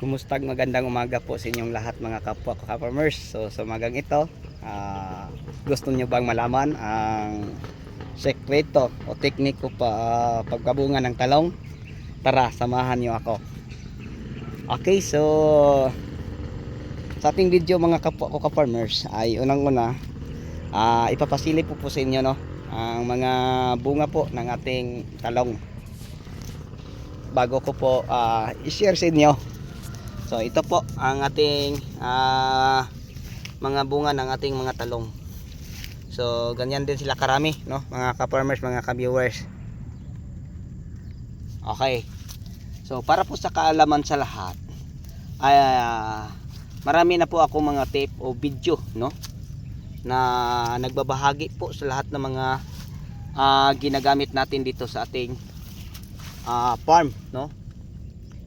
Kumusta magandang umaga po sa inyong lahat mga kapwa ko farmers. So sa umagang ito, ah, gusto niyo bang malaman ang sekreto o tekniko pa ah, pagkabunga ng talong? Tara, samahan niyo ako. Okay, so sa ating video mga kapwa ko farmers ay unang-una ah, ipapasilip po po sa inyo no ang mga bunga po ng ating talong. Bago ko po ah, i-share sa inyo So ito po ang ating ah, mga bunga ng ating mga talong. So ganyan din sila karami, no? Mga ka-farmers, mga ka-viewers. Okay. So para po sa kaalaman sa lahat, ay ah, marami na po ako mga tape o video, no? Na nagbabahagi po sa lahat ng mga ah, ginagamit natin dito sa ating ah, farm, no?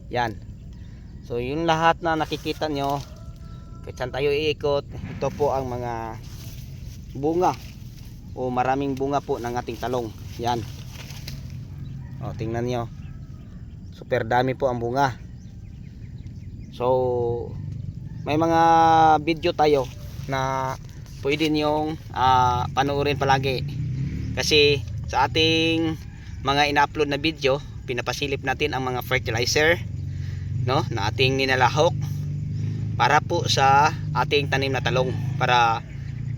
Yan. So yung lahat na nakikita nyo. Kahit saan tayo iikot ito po ang mga bunga. O maraming bunga po ng ating talong. Yan. O tingnan nyo. Super dami po ang bunga. So may mga video tayo na pwede nyong ah, panoorin palagi. Kasi sa ating mga ina-upload na video pinapasilip natin ang mga fertilizer no na ating ninalahok para po sa ating tanim na talong para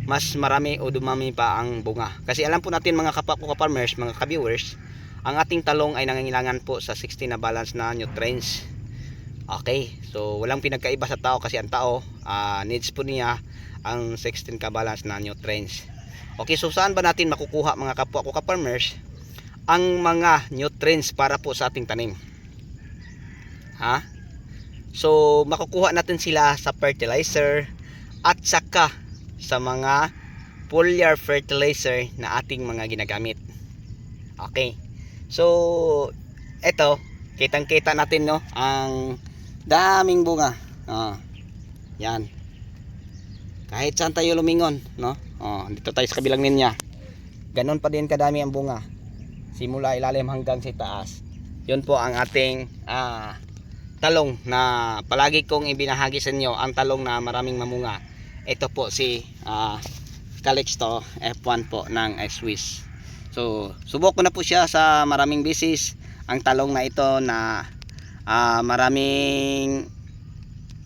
mas marami o dumami pa ang bunga. Kasi alam po natin mga kapwa ko farmers mga ka-viewers ang ating talong ay nangangailangan po sa 60 na balance na nutrients. Okay so walang pinagkaiba sa tao kasi ang tao ah, needs po niya ang 16 ka balance na nutrients. Okay so saan ba natin makukuha mga kapwa ko farmers ang mga nutrients para po sa ating tanim? Ha So, makukuha natin sila sa fertilizer at saka sa mga foliar fertilizer na ating mga ginagamit. Okay. So, eto, kitang-kita natin no, ang daming bunga. Oh, yan. Kahit saan tayo lumingon, no? Oh, dito tayo sa kabilang linya. Ganon pa din kadami ang bunga. Simula ilalim hanggang sa taas. Yun po ang ating ah, talong na palagi kong ibinahagi sa inyo ang talong na maraming mamunga. Ito po si uh, Calixto F1 po ng Swiss so subok ko na po siya sa maraming bisis. Ang talong na ito na ah, maraming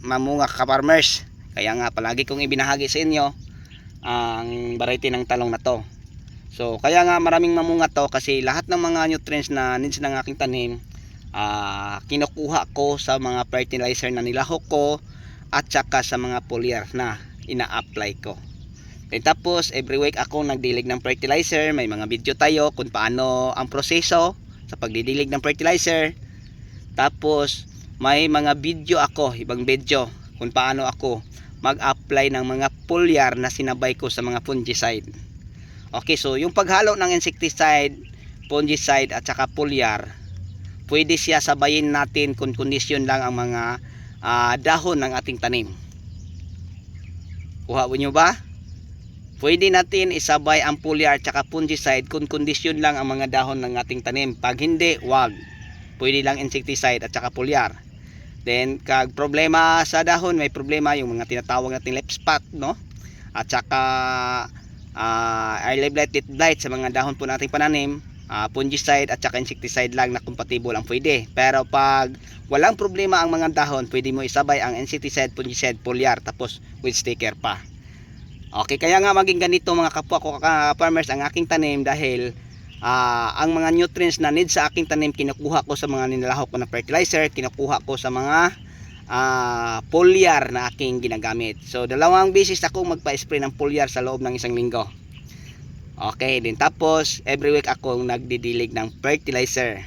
mamunga ka-farmers. Kaya nga palagi kong ibinahagi sa inyo ang variety ng talong na to. So kaya nga maraming mamunga to kasi lahat ng mga nutrients na needs ng aking tanim ah, kinukuha ko sa mga fertilizer na nilahok ko at saka sa mga foliar na ina-apply ko. Then tapos every week ako nagdilig ng fertilizer, may mga video tayo kung paano ang proseso sa pagdidilig ng fertilizer. Tapos may mga video ako, ibang video kung paano ako mag-apply ng mga foliar na sinabay ko sa mga fungicide. Okay, so yung paghalo ng insecticide, fungicide at saka foliar pwede siya sabayin natin kung kondisyon lang ang mga ah, dahon ng ating tanim. Kuha nyo ba? Pwede natin isabay ang foliar at saka fungicide kung kondisyon lang ang mga dahon ng ating tanim. Pag hindi, wag. Pwede lang insecticide at saka foliar. Then, kag problema sa dahon, may problema yung mga tinatawag nating leaf spot, no? At saka uh, early blight, blight sa mga dahon po nating pananim, uh, fungicide at saka insecticide lang na compatible ang pwede. Pero pag walang problema ang mga dahon, pwede mo isabay ang insecticide, fungicide, foliar tapos with sticker pa. Okay, kaya nga maging ganito mga kapwa ko farmers ang aking tanim dahil ah, ang mga nutrients na need sa aking tanim kinukuha ko sa mga nilalahok ko na fertilizer, kinukuha ko sa mga ah, foliar na aking ginagamit. So dalawang beses ako magpa-spray ng foliar sa loob ng isang linggo. Okay, din tapos every week ako nagdidilig ng fertilizer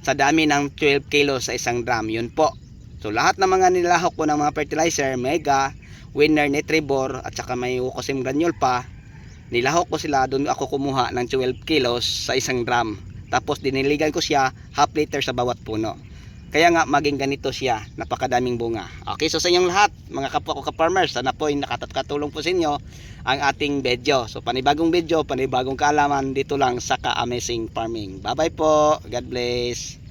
sa dami ng 12 kilos sa isang drum. Yun po. So lahat ng mga nilahok ko ng mga fertilizer, Mega, Winner, Nitribor at saka may Ucosim granule pa, nilahok ko sila, doon ako kumuha ng 12 kilos sa isang drum. Tapos diniligan ko siya half liter sa bawat puno. Kaya nga maging ganito siya, napakadaming bunga. Okay, so sa inyong lahat, mga kapwa ko ka-farmers, sana po ay nakatatulong po sa inyo ang ating video. So panibagong video, panibagong kaalaman dito lang sa Ka-Amazing Farming. Bye-bye po. God bless.